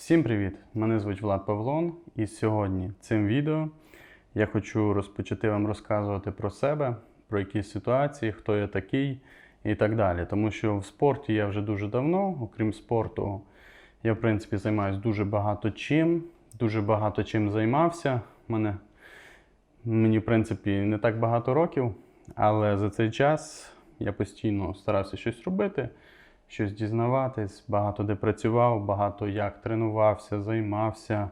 Всім привіт! Мене звуть Влад Павлон, і сьогодні цим відео я хочу розпочати вам розказувати про себе, про якісь ситуації, хто я такий і так далі. Тому що в спорті я вже дуже давно, окрім спорту, я в принципі займаюся дуже багато чим, дуже багато чим займався. Мене, мені, в принципі, не так багато років, але за цей час я постійно старався щось робити щось дізнаватись, багато де працював, багато як тренувався, займався.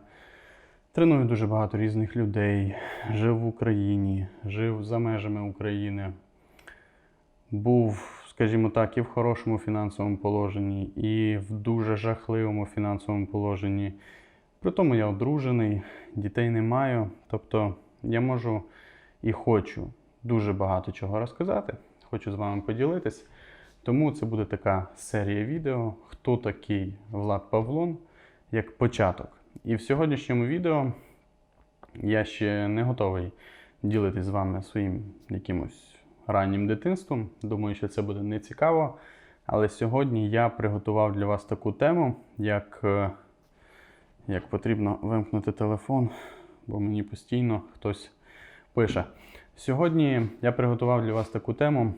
Треную дуже багато різних людей. Жив в Україні, жив за межами України. Був, скажімо так, і в хорошому фінансовому положенні, і в дуже жахливому фінансовому положенні. При тому я одружений, дітей не маю. Тобто я можу і хочу дуже багато чого розказати. Хочу з вами поділитись. Тому це буде така серія відео, хто такий Влад Павлон, як початок. І в сьогоднішньому відео я ще не готовий ділитись з вами своїм якимось раннім дитинством. Думаю, що це буде не цікаво. Але сьогодні я приготував для вас таку тему, як, е, як потрібно вимкнути телефон, бо мені постійно хтось пише. Сьогодні я приготував для вас таку тему,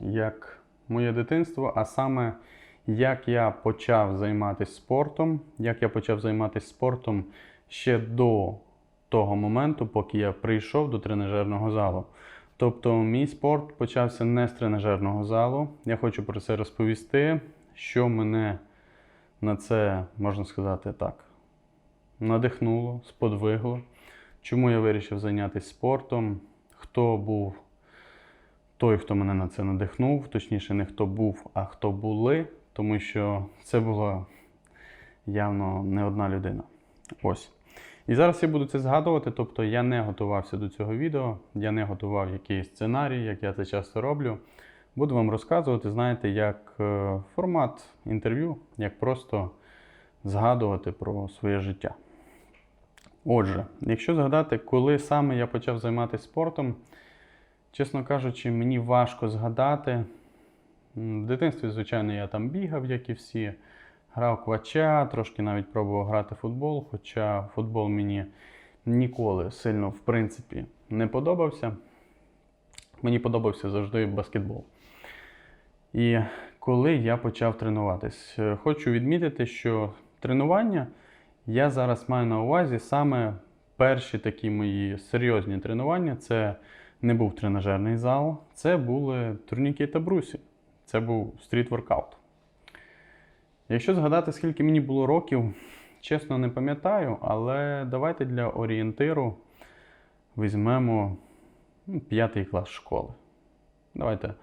як моє дитинство, а саме як я почав займатися спортом, як я почав займатися спортом ще до того моменту, поки я прийшов до тренажерного залу. Тобто, мій спорт почався не з тренажерного залу. Я хочу про це розповісти, що мене на це, можна сказати так, надихнуло, сподвигло, чому я вирішив зайнятися спортом, хто був той, хто мене на це надихнув, точніше, не хто був, а хто були, тому що це була явно не одна людина. Ось. І зараз я буду це згадувати, тобто я не готувався до цього відео, я не готував якийсь сценарій, як я це часто роблю. Буду вам розказувати, знаєте, як е, формат інтерв'ю, як просто згадувати про своє життя. Отже, якщо згадати, коли саме я почав займатися спортом, Чесно кажучи, мені важко згадати. В дитинстві, звичайно, я там бігав, як і всі, грав квача, трошки навіть пробував грати в футбол, хоча футбол мені ніколи сильно, в принципі, не подобався. Мені подобався завжди баскетбол. І коли я почав тренуватись, Е, хочу відмітити, що тренування я зараз маю на увазі саме перші такі мої серйозні тренування. Це не був тренажерний зал, це були турніки та брусі. Це був стріт-воркаут. Якщо згадати, скільки мені було років, чесно не пам'ятаю, але давайте для орієнтиру візьмемо ну, п'ятий клас школи. Давайте,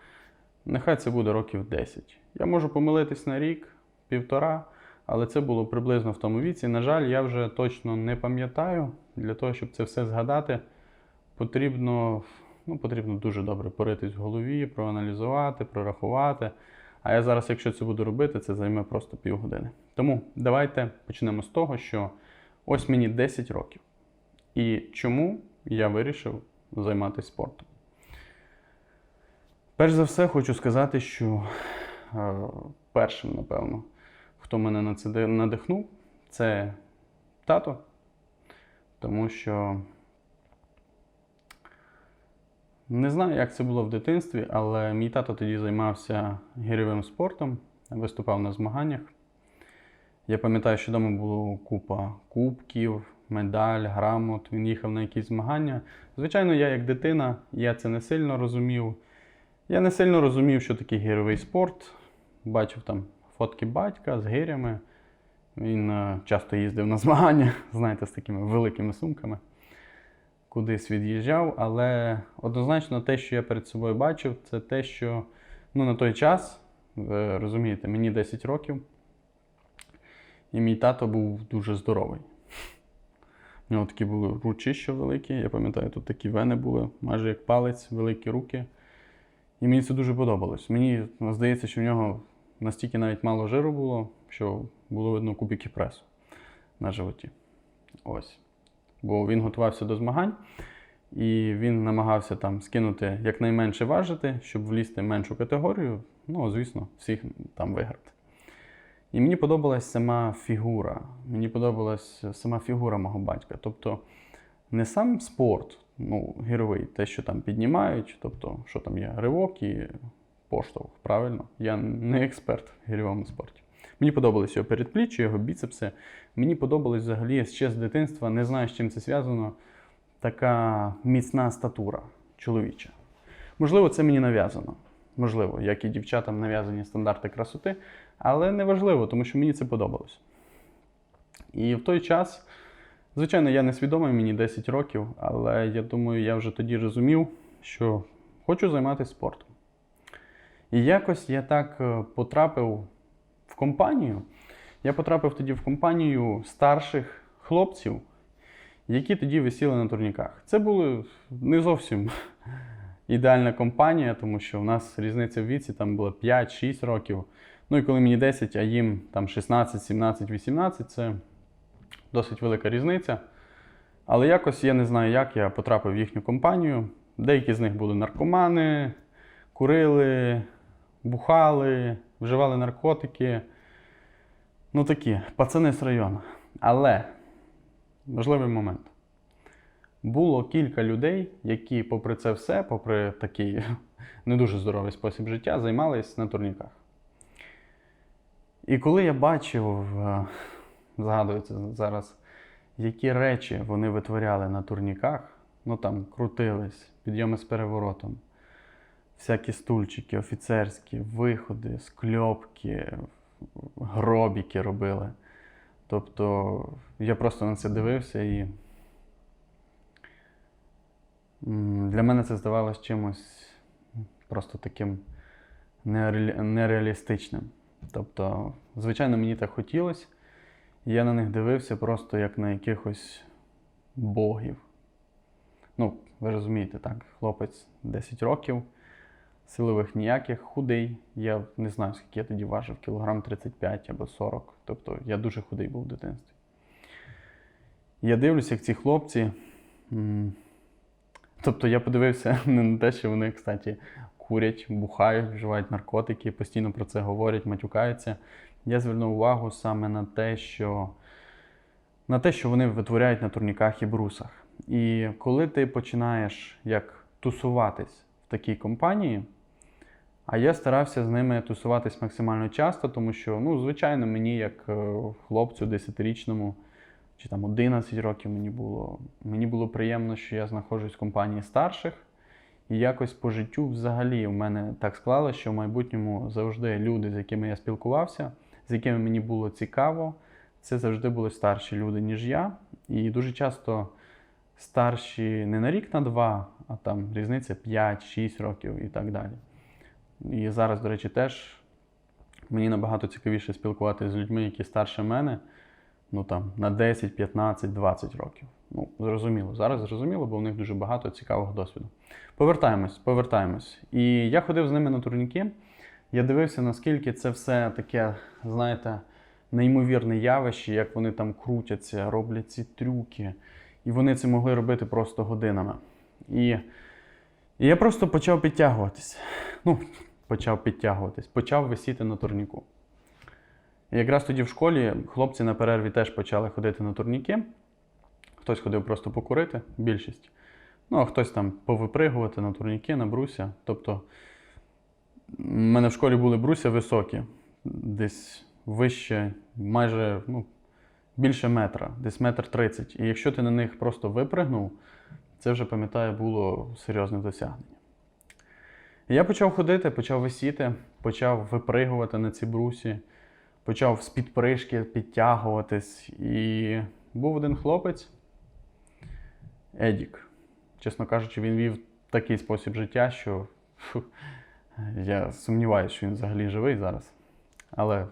нехай це буде років 10. Я можу помилитись на рік, півтора, але це було приблизно в тому віці. На жаль, я вже точно не пам'ятаю. Для того, щоб це все згадати, потрібно, ну, потрібно дуже добре поритись в голові, проаналізувати, прорахувати. А я зараз, якщо це буду робити, це займе просто півгодини. Тому давайте почнемо з того, що ось мені 10 років. І чому я вирішив займатися спортом? Перш за все, хочу сказати, що е, першим, напевно, хто мене на це надихнув, це тато. Тому що не знаю, як це було в дитинстві, але мій тато тоді займався гірьовим спортом, виступав на змаганнях. Я пам'ятаю, що вдома було купа кубків, медаль, грамот. Він їхав на якісь змагання. Звичайно, я як дитина, я це не сильно розумів. Я не сильно розумів, що таке гірьовий спорт. Бачив там фотки батька з гирями. Він е, часто їздив на змагання, знаєте, з такими великими сумками кудись від'їжджав, але однозначно те, що я перед собою бачив, це те, що ну, на той час, ви розумієте, мені 10 років, і мій тато був дуже здоровий. У нього такі були ручища великі, я пам'ятаю, тут такі вени були, майже як палець, великі руки. І мені це дуже подобалось. Мені здається, що в нього настільки навіть мало жиру було, що було видно кубики пресу на животі. Ось бо він готувався до змагань, і він намагався там скинути якнайменше важити, щоб влізти в меншу категорію. Ну, звісно, всіх там виграти. І мені подобалась сама фігура. Мені подобалась сама фігура мого батька. Тобто не сам спорт, ну, гіровий, те, що там піднімають, тобто, що там є, ривок і поштовх, правильно? Я не експерт в гірьовому спорті. Мені подобалось його передпліччя, його біцепси. Мені подобалось взагалі ще з дитинства, не знаю, з чим це зв'язано, така міцна статура чоловіча. Можливо, це мені нав'язано. Можливо, як і дівчатам нав'язані стандарти красоти, але не важливо, тому що мені це подобалось. І в той час, звичайно, я не свідомий, мені 10 років, але я думаю, я вже тоді розумів, що хочу займатися спортом. І якось я так е, потрапив компанію. Я потрапив тоді в компанію старших хлопців, які тоді висіли на турніках. Це була не зовсім ідеальна компанія, тому що в нас різниця в віці там було 5-6 років. Ну і коли мені 10, а їм там 16, 17, 18, це досить велика різниця. Але якось я не знаю, як я потрапив в їхню компанію. Деякі з них були наркомани, курили, бухали, вживали наркотики. Ну такі, пацани з району. Але важливий момент. Було кілька людей, які, попри це все, попри такий не дуже здоровий спосіб життя, займались на турніках. І коли я бачив, е, згадується зараз, які речі вони витворяли на турніках, ну там крутились, підйоми з переворотом, всякі стульчики, офіцерські, виходи, скльопки, гробіки робили. Тобто я просто на це дивився і для мене це здавалось чимось просто таким нереалі- нереалістичним. Тобто, звичайно, мені так хотілося. Я на них дивився просто як на якихось богів. Ну, ви розумієте, так, хлопець 10 років, силових ніяких, худий. Я не знаю, скільки я тоді важив, кілограм 35 або 40. Тобто я дуже худий був в дитинстві. Я дивлюся, як ці хлопці. Тобто я подивився не на те, що вони, кстати, курять, бухають, вживають наркотики, постійно про це говорять, матюкаються. Я звернув увагу саме на те, що, на те, що вони витворяють на турніках і брусах. І коли ти починаєш як тусуватись такій компанії, а я старався з ними тусуватись максимально часто, тому що, ну, звичайно, мені, як е, хлопцю 10-річному, чи там 11 років мені було, мені було приємно, що я знаходжусь в компанії старших. І якось по життю взагалі в мене так склалося, що в майбутньому завжди люди, з якими я спілкувався, з якими мені було цікаво, це завжди були старші люди, ніж я. І дуже часто старші не на рік, на два, а там різниця 5-6 років і так далі. І зараз, до речі, теж мені набагато цікавіше спілкуватися з людьми, які старше мене, ну там на 10, 15, 20 років. Ну, зрозуміло. Зараз зрозуміло, бо у них дуже багато цікавого досвіду. Повертаємось, повертаємось. І я ходив з ними на турніки. Я дивився, наскільки це все таке, знаєте, неймовірне явище, як вони там крутяться, роблять ці трюки. І вони це могли робити просто годинами. І, і я просто почав підтягуватись. Ну, почав підтягуватись, почав висіти на турніку. І якраз тоді в школі хлопці на перерві теж почали ходити на турніки. Хтось ходив просто покурити, більшість. Ну, а хтось там повипригувати на турніки, на бруся. Тобто, в мене в школі були бруся високі, десь вище, майже ну, більше метра, десь метр тридцять. І якщо ти на них просто випригнув, це вже, пам'ятаю, було серйозне досягнення. Я почав ходити, почав висіти, почав випригувати на ці брусі, почав з підпришки підтягуватись. І був один хлопець, Едік. Чесно кажучи, він вів такий спосіб життя, що фу, я сумніваюся, що він взагалі живий зараз. Але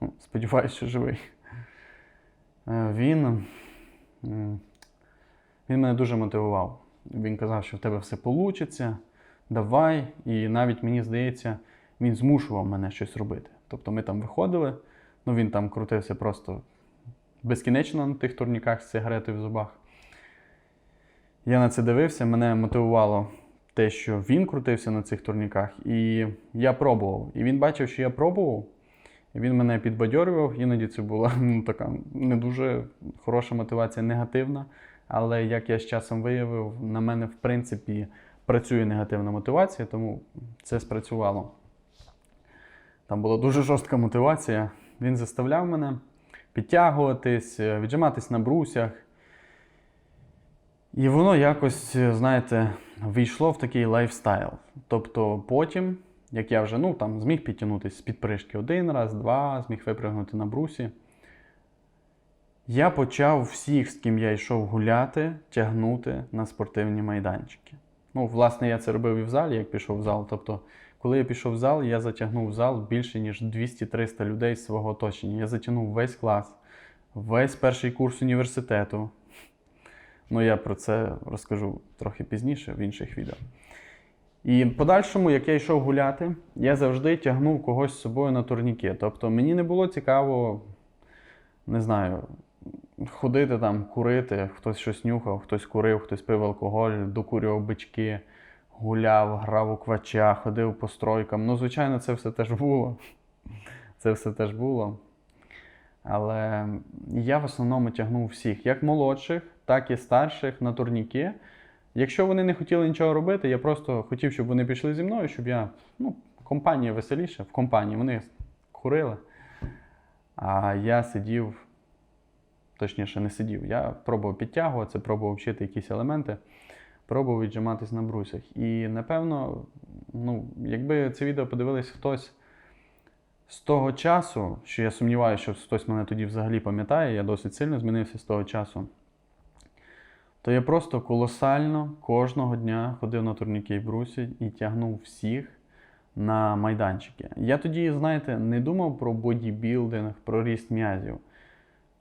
ну, сподіваюся, що живий. Е, Він, він мене дуже мотивував. Він казав, що в тебе все вийде, давай. І навіть мені здається, він змушував мене щось робити. Тобто ми там виходили, ну він там крутився просто безкінечно на тих турніках з сигаретою в зубах. Я на це дивився, мене мотивувало те, що він крутився на цих турніках, і я пробував. І він бачив, що я пробував. Він мене підбадьорював. Іноді це була ну, така не дуже хороша мотивація, негативна. Але як я з часом виявив, на мене в принципі працює негативна мотивація, тому це спрацювало. Там була дуже жорстка мотивація. Він заставляв мене підтягуватись, е, віджиматись на брусях. І воно якось, е, знаєте, війшло в такий лайфстайл. Тобто потім, як я вже ну, там, зміг підтягнутися з підпришки один раз, два, зміг випрыгнути на брусі. Я почав всіх, з ким я йшов гуляти, тягнути на спортивні майданчики. Ну, власне, я це робив і в залі, як пішов в зал. Тобто, коли я пішов в зал, я затягнув в зал більше, ніж 200-300 людей з свого оточення. Я затягнув весь клас, весь перший курс університету. Ну, я про це розкажу трохи пізніше в інших відео. І в подальшому, як я йшов гуляти, я завжди тягнув когось з собою на турніки. Тобто мені не було цікаво, не знаю, ходити там, курити, хтось щось нюхав, хтось курив, хтось пив алкоголь, докурював бички, гуляв, грав у квача, ходив по стройкам. Ну, звичайно, це все теж було. Це все теж було. Але я в основному тягнув всіх, як молодших, так і старших на турніки. Якщо вони не хотіли нічого робити, я просто хотів, щоб вони пішли зі мною, щоб я. Ну, компанія веселіше, в компанії вони курили. А я сидів, точніше, не сидів. Я пробував підтягуватися, пробував вчити якісь елементи, пробував віджиматись на брусях. І напевно, ну, якби це відео подивились хтось з того часу, що я сумніваюся, що хтось мене тоді взагалі пам'ятає, я досить сильно змінився з того часу. То я просто колосально кожного дня ходив на турніки в брусі і тягнув всіх на майданчики. Я тоді, знаєте, не думав про бодібілдинг, про ріст м'язів.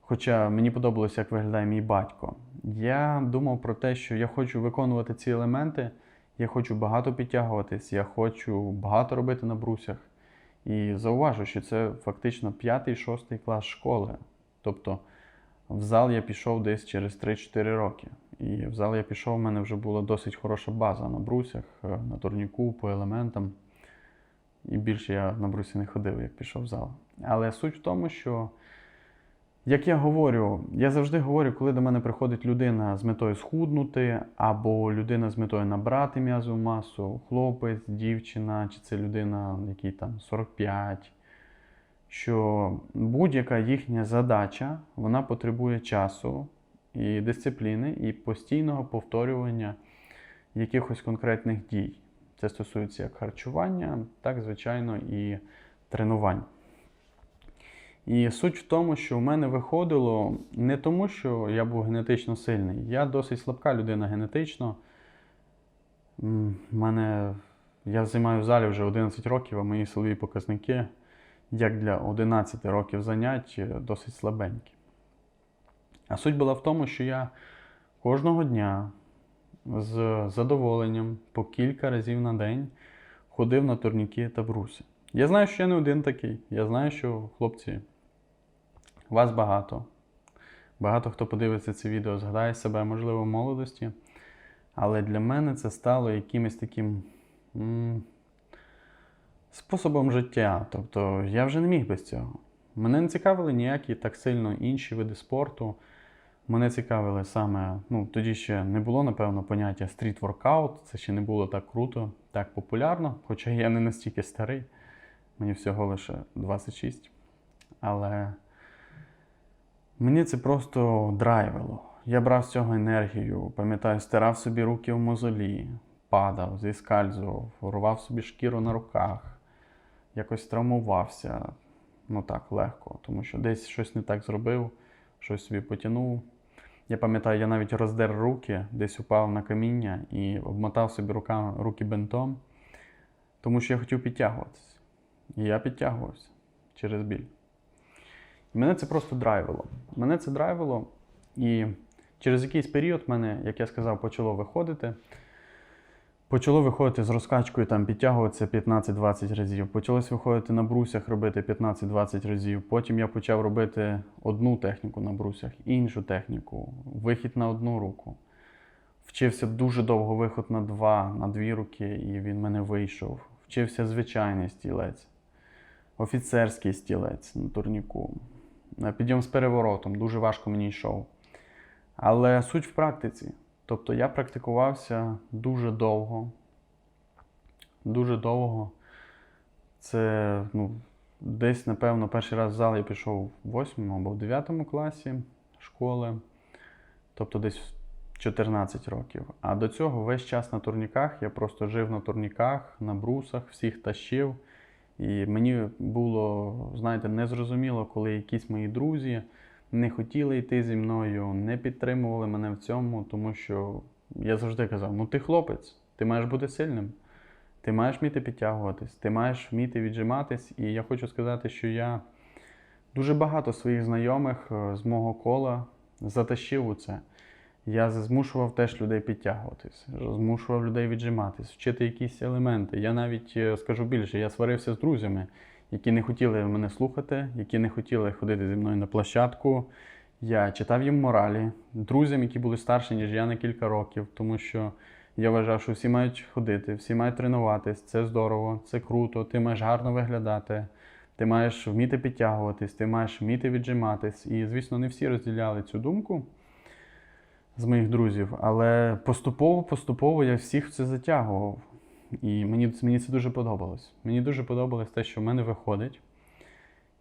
Хоча мені подобалося, як виглядає мій батько. Я думав про те, що я хочу виконувати ці елементи, я хочу багато підтягуватись, я хочу багато робити на брусях. І зауважу, що це фактично 5-6 клас школи. Тобто в зал я пішов десь через 3-4 роки. І в зал я пішов, в мене вже була досить хороша база на брусях, е, на турніку, по елементам. І більше я на брусі не ходив, як пішов в зал. Але суть в тому, що, як я говорю, я завжди говорю, коли до мене приходить людина з метою схуднути, або людина з метою набрати м'язову масу, хлопець, дівчина, чи це людина, якій там 45, що будь-яка їхня задача вона потребує часу і дисципліни, і постійного повторювання якихось конкретних дій. Це стосується як харчування, так, звичайно, і тренувань. І суть в тому, що в мене виходило не тому, що я був генетично сильний. Я досить слабка людина генетично. Мене, я займаю в залі вже 11 років, а мої силові показники, як для 11 років занять, досить слабенькі. А суть була в тому, що я кожного дня з задоволенням по кілька разів на день ходив на турніки та бруси. Я знаю, що я не один такий. Я знаю, що хлопці, вас багато. Багато хто подивиться це відео, згадає себе, можливо, в молодості. Але для мене це стало якимось таким м, способом життя. Тобто я вже не міг без цього. Мене не цікавили ніякі так сильно інші види спорту. Мене цікавили саме, ну тоді ще не було, напевно, поняття стріт-воркаут, це ще не було так круто, так популярно, хоча я не настільки старий, мені всього лише 26. Але мені це просто драйвило. Я брав з цього енергію, пам'ятаю, стирав собі руки в мозолі, падав, зіскальзував, рвав собі шкіру на руках, якось травмувався. Ну так, легко, тому що десь щось не так зробив, щось собі потягнув. Я пам'ятаю, я навіть роздер руки, десь упав на каміння і обмотав собі руками, руки бинтом, тому що я хотів підтягуватися. І я підтягувався через біль. І мене це просто драйвило. Мене це драйвило, і через якийсь період мене, як я сказав, почало виходити. Почало виходити з розкачкою, там підтягуватися 15-20 разів. Почалось виходити на брусях, робити 15-20 разів. Потім я почав робити одну техніку на брусях, іншу техніку, вихід на одну руку. Вчився дуже довго виход на два, на дві руки, і він мене вийшов. Вчився звичайний стілець. офіцерський стілець на турніку, підйом з переворотом, дуже важко мені йшов. Але суть в практиці. Тобто я практикувався дуже довго. Дуже довго. Це ну, десь, напевно, перший раз в зал я пішов в 8 або в 9 класі школи, тобто десь в 14 років. А до цього весь час на турніках я просто жив на турніках, на брусах, всіх тащив. І мені було, знаєте, незрозуміло, коли якісь мої друзі не хотіли йти зі мною, не підтримували мене в цьому, тому що я завжди казав: ну ти хлопець, ти маєш бути сильним. Ти маєш вміти підтягуватись, ти маєш вміти віджиматись. І я хочу сказати, що я дуже багато своїх знайомих е, з мого кола затащив у це. Я змушував теж людей підтягуватись, змушував людей віджиматись, вчити якісь елементи. Я навіть е, скажу більше, я сварився з друзями, які не хотіли мене слухати, які не хотіли ходити зі мною на площадку. Я читав їм моралі, друзям, які були старші, ніж я на кілька років, тому що я вважав, що всі мають ходити, всі мають тренуватись, це здорово, це круто, ти маєш гарно виглядати, ти маєш вміти підтягуватись, ти маєш вміти віджиматись. І, звісно, не всі розділяли цю думку з моїх друзів, але поступово-поступово я всіх в це затягував. І мені, мені це дуже подобалось. Мені дуже подобалось те, що в мене виходить,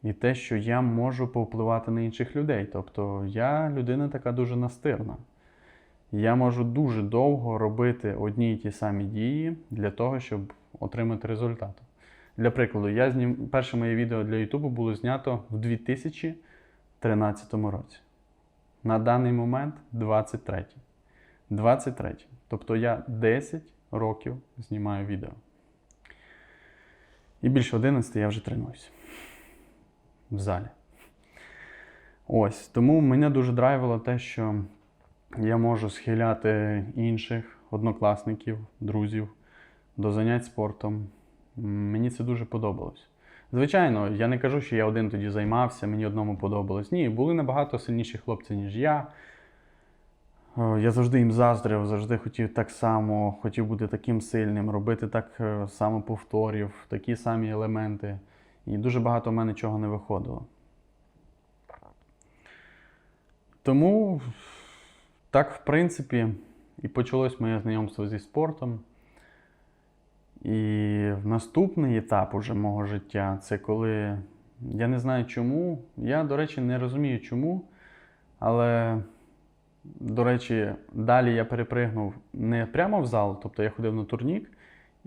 і те, що я можу повпливати на інших людей. Тобто я людина така дуже настирна. Я можу дуже довго робити одні й ті самі дії для того, щоб отримати результат. Для прикладу, я знім... перше моє відео для Ютубу було знято в 2013 році. На даний момент 23. 23. Тобто я 10 років знімаю відео. І більше 11 я вже тренуюся в залі. Ось. Тому мене дуже драйвило те, що я можу схиляти інших однокласників, друзів до занять спортом. Мені це дуже подобалось. Звичайно, я не кажу, що я один тоді займався, мені одному подобалось. Ні, були набагато сильніші хлопці, ніж я. Я завжди їм заздрив, завжди хотів так само, хотів бути таким сильним, робити так е, само повторів, такі самі елементи. І дуже багато в мене чого не виходило. Тому так, в принципі, і почалось моє знайомство зі спортом. І наступний етап уже мого життя це коли я не знаю чому. Я, до речі, не розумію чому. Але, до речі, далі я перепригнув не прямо в зал, тобто я ходив на турнік,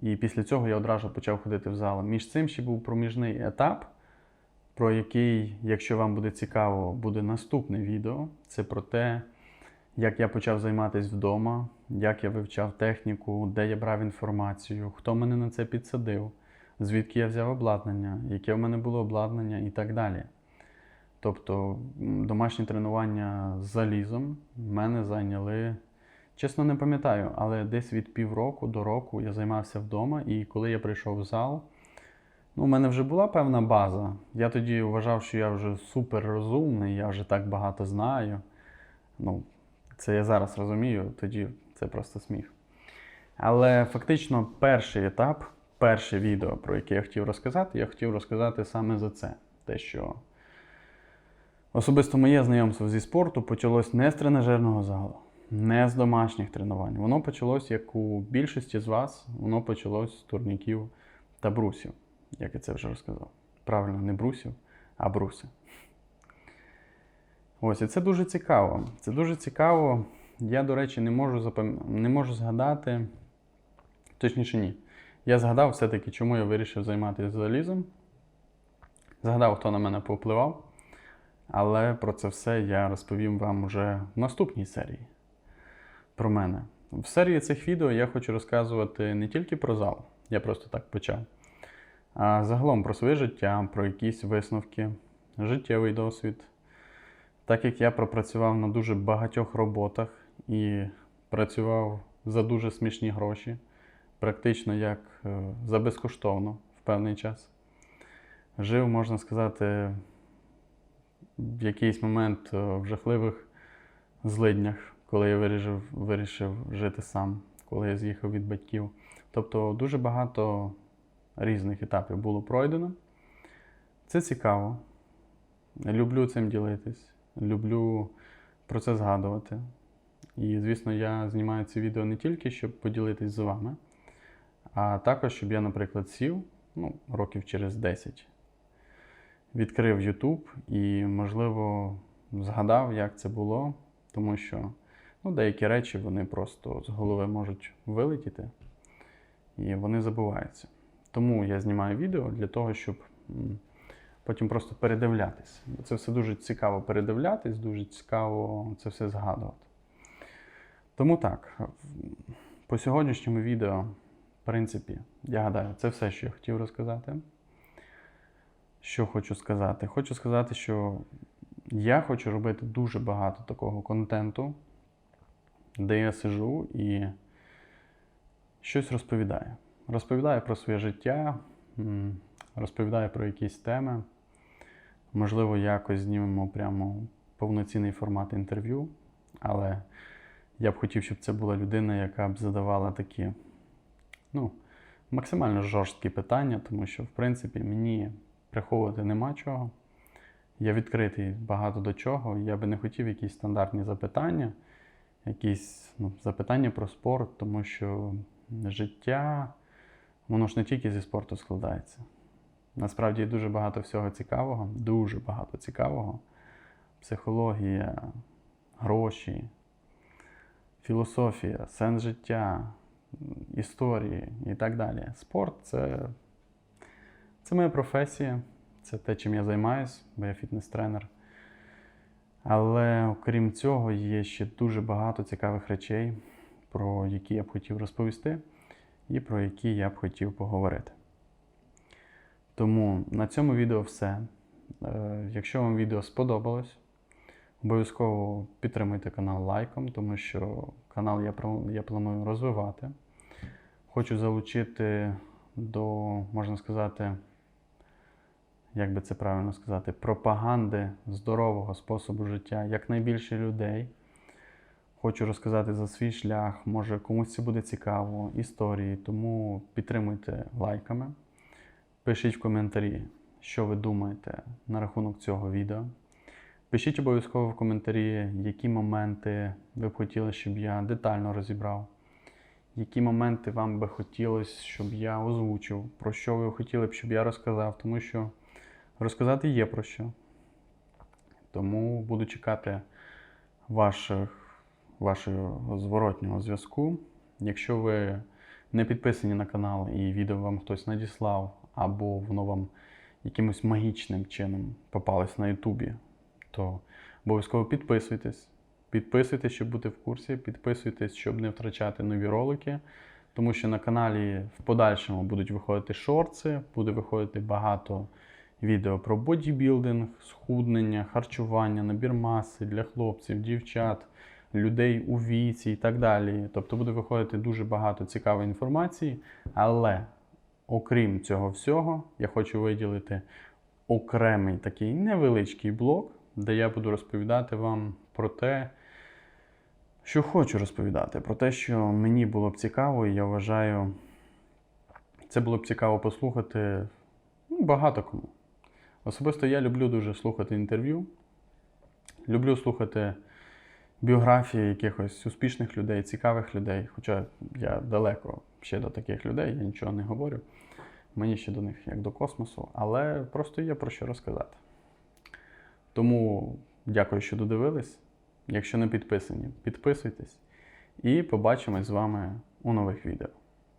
і після цього я одразу почав ходити в зал. Між цим ще був проміжний етап, про який, якщо вам буде цікаво, буде наступне відео. Це про те, як я почав займатися вдома, як я вивчав техніку, де я брав інформацію, хто мене на це підсадив, звідки я взяв обладнання, яке в мене було обладнання і так далі. Тобто домашні тренування з залізом в мене зайняли, чесно не пам'ятаю, але десь від півроку до року я займався вдома, і коли я прийшов в зал, ну, у мене вже була певна база. Я тоді вважав, що я вже супер розумний, я вже так багато знаю. Ну, це я зараз розумію, тоді це просто сміх. Але фактично перший етап, перше відео, про яке я хотів розказати, я хотів розказати саме за це. Те, що особисто моє знайомство зі спорту почалось не з тренажерного залу, не з домашніх тренувань. Воно почалось, як у більшості з вас, воно почалось з турніків та брусів, як я це вже розказав. Правильно, не брусів, а бруси. Ось, і це дуже цікаво. Це дуже цікаво. Я, до речі, не можу запам... не можу згадати. Точніше, ні. Я згадав все-таки, чому я вирішив займатися залізом. Згадав, хто на мене повпливав. Але про це все я розповім вам уже в наступній серії. Про мене. В серії цих відео я хочу розказувати не тільки про зал, я просто так почав, а загалом про своє життя, про якісь висновки, життєвий досвід. Так як я пропрацював на дуже багатьох роботах і працював за дуже смішні гроші, практично як е, за безкоштовно в певний час. Жив, можна сказати, в якийсь момент е, в жахливих злиднях, коли я вирішив, вирішив жити сам, коли я з'їхав від батьків. Тобто дуже багато різних етапів було пройдено. Це цікаво. Люблю цим ділитись, люблю про це згадувати. І, звісно, я знімаю ці відео не тільки, щоб поділитись з вами, а також, щоб я, наприклад, сів ну, років через 10, відкрив YouTube і, можливо, згадав, як це було, тому що ну, деякі речі вони просто з голови можуть вилетіти і вони забуваються. Тому я знімаю відео для того, щоб потім просто передивлятись. Це все дуже цікаво передивлятись, дуже цікаво це все згадувати. Тому так, по сьогоднішньому відео, в принципі, я гадаю, це все, що я хотів розказати. Що хочу сказати? Хочу сказати, що я хочу робити дуже багато такого контенту, де я сижу і щось розповідаю. Розповідаю про своє життя, розповідаю про якісь теми. Можливо, якось знімемо прямо повноцінний формат інтерв'ю, але я б хотів, щоб це була людина, яка б задавала такі ну, максимально жорсткі питання, тому що, в принципі, мені приховувати нема чого. Я відкритий багато до чого. Я би не хотів якісь стандартні запитання, якісь ну, запитання про спорт, тому що життя, воно ж не тільки зі спорту складається. Насправді дуже багато всього цікавого, дуже багато цікавого. Психологія, гроші, філософія, сенс життя, історії і так далі. Спорт це, це моя професія, це те, чим я займаюсь, бо я фітнес-тренер. Але окрім цього, є ще дуже багато цікавих речей, про які я б хотів розповісти, і про які я б хотів поговорити. Тому на цьому відео все. Е, Якщо вам відео сподобалось, обов'язково підтримуйте канал лайком, тому що канал я, я планую розвивати. Хочу залучити до, можна сказати, як би це правильно сказати, пропаганди здорового способу життя якнайбільше людей. Хочу розказати за свій шлях, може комусь це буде цікаво, історії, тому підтримуйте лайками. Пишіть в коментарі, що ви думаєте на рахунок цього відео. Пишіть обов'язково в коментарі, які моменти ви б хотіли, щоб я детально розібрав. Які моменти вам би хотілося, щоб я озвучив, про що ви хотіли б, щоб я розказав, тому що розказати є про що. Тому буду чекати ваших, вашого зворотнього зв'язку. Якщо ви не підписані на канал і відео вам хтось надіслав, або воно вам якимось магічним чином попалось на Ютубі, то обов'язково підписуйтесь. Підписуйтесь, щоб бути в курсі, підписуйтесь, щоб не втрачати нові ролики. Тому що на каналі в подальшому будуть виходити шорти, буде виходити багато відео про бодібілдинг, схуднення, харчування, набір маси для хлопців, дівчат, людей у віці і так далі. Тобто буде виходити дуже багато цікавої інформації. Але окрім цього всього, я хочу виділити окремий такий невеличкий блок, де я буду розповідати вам про те, що хочу розповідати, про те, що мені було б цікаво, і я вважаю, це було б цікаво послухати ну, багато кому. Особисто я люблю дуже слухати інтерв'ю, люблю слухати біографії якихось успішних людей, цікавих людей. Хоча я далеко ще до таких людей, я нічого не говорю. Мені ще до них як до космосу, але просто є про що розказати. Тому дякую, що додивились. Якщо не підписані, підписуйтесь і побачимось з вами у нових відео.